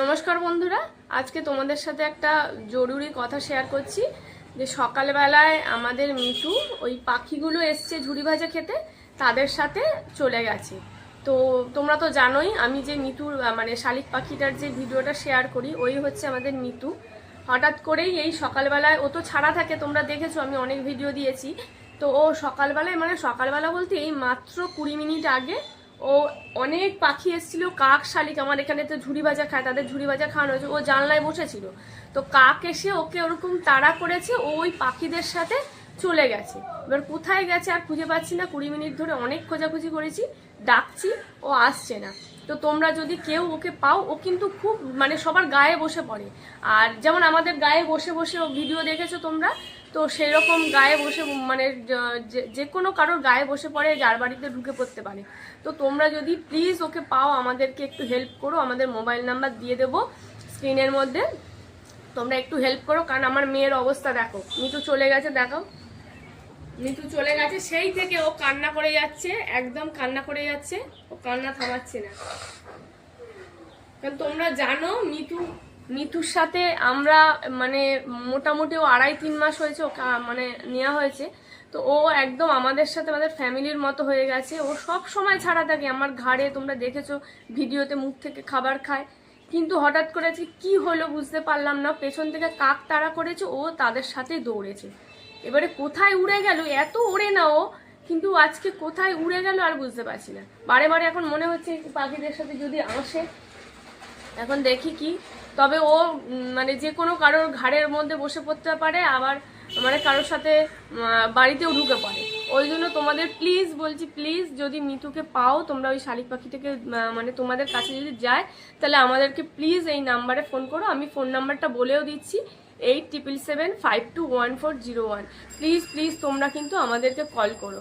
নমস্কার বন্ধুরা, আজকে তোমাদের সাথে একটা জরুরি কথা শেয়ার করছি, যে সকালবেলায় আমাদের মিঠু ওই পাখিগুলো এসছে ঝুড়ি ভাজা খেতে, তাদের সাথে চলে গেছে। তো তোমরা তো জানোই, আমি যে মিতুর মানে শালিক পাখিটার যে ভিডিওটা শেয়ার করি, ওই হচ্ছে আমাদের মিতু হঠাৎ করেই এই সকালবেলায়, ও তো ছাড়া থাকে, তোমরা দেখেছ, আমি অনেক ভিডিও দিয়েছি। তো ও সকালবেলায় মানে সকালবেলা বলতে এই মাত্র কুড়ি মিনিট আগে ও অনেক পাখি এসেছিল, কাক, শালিক, আমার এখানে তো ঝুড়ি ভাজা খায়, তাদের ঝুড়ি ভাজা খাওয়ানো হয়েছে। ও জানলায় বসেছিল। তো কাক এসে ওকে ওরকম তাড়া করেছে, ও ওই পাখিদের সাথে চলে গেছে। এবার কোথায় গেছে আর খুঁজে পাচ্ছি না, কুড়ি মিনিট ধরে অনেক খোঁজাখুঁজি করেছি, ডাকছি, ও আসছে না। তো তোমরা যদি কেউ ওকে পাও, ও কিন্তু খুব মানে সবার গায়ে বসে পড়ে। আর যেমন আমাদের গায়ে বসে বসে ও ভিডিও দেখেছ তোমরা তো সেই রকম গায়ে বসে মানে যে- কোনো কারোর গায়ে বসে পড়ে, যার বাড়িতে ঢুকে পড়তে পারে। তো তোমরা যদি প্লিজ ওকে পাও, আমাদেরকে একটু হেল্প করো, আমাদের মোবাইল নাম্বার দিয়ে দেবো স্ক্রিনের মধ্যে। তোমরা একটু হেল্প করো, কারণ আমার মেয়ের অবস্থা দেখো। মিতু চলে গেছে দেখো মিতু চলে গেছে, সেই থেকে ও কান্না করে যাচ্ছে, একদম কান্না করে যাচ্ছে। ও কান্না থামাচ্ছে না। কারণ তোমরা জানো, মিতু মিতুর সাথে আমরা মানে মোটামুটি ও আড়াই তিন মাস হয়েছে মানে নেওয়া হয়েছে। তো ও একদম আমাদের সাথে, আমাদের ফ্যামিলির মতো হয়ে গেছে। ও সব সময় ছাড়া থাকে, আমার ঘাড়ে তোমরা দেখেছ, ভিডিওতে মুখ থেকে খাবার খায়। কিন্তু হঠাৎ করে আজকে কি হলো বুঝতে পারলাম না, পেছন থেকে কাক তাড়া করেছে, ও তাদের সাথেই দৌড়েছে। এবারে কোথায় উড়ে গেল? এত ওড়ে না ও, কিন্তু আজকে কোথায় উড়ে গেল আর বুঝতে পারছি না। বারে বারে এখন মনে হচ্ছে, পাখিদের সাথে যদি আসে। এখন দেখি কি তবে ও মানে যে কোনো কারোর ঘাড়ের মধ্যে বসে পড়তে পারে আবার মানে কারোর সাথে বাড়িতেও ঢুকে পড়ে। ওই জন্য তোমাদের প্লিজ বলছি প্লিজ যদি মিতুকে পাও তোমরা ওই শালিক পাখিটাকে আহ, মানে তোমাদের কাছে যদি যায় তাহলে আমাদেরকে প্লিজ এই নাম্বারে ফোন করো। আমি ফোন নাম্বারটা বলেও দিচ্ছি eight triple seven five two one four zero one please please তোমরা কিন্তু আমাদেরকে কল করো।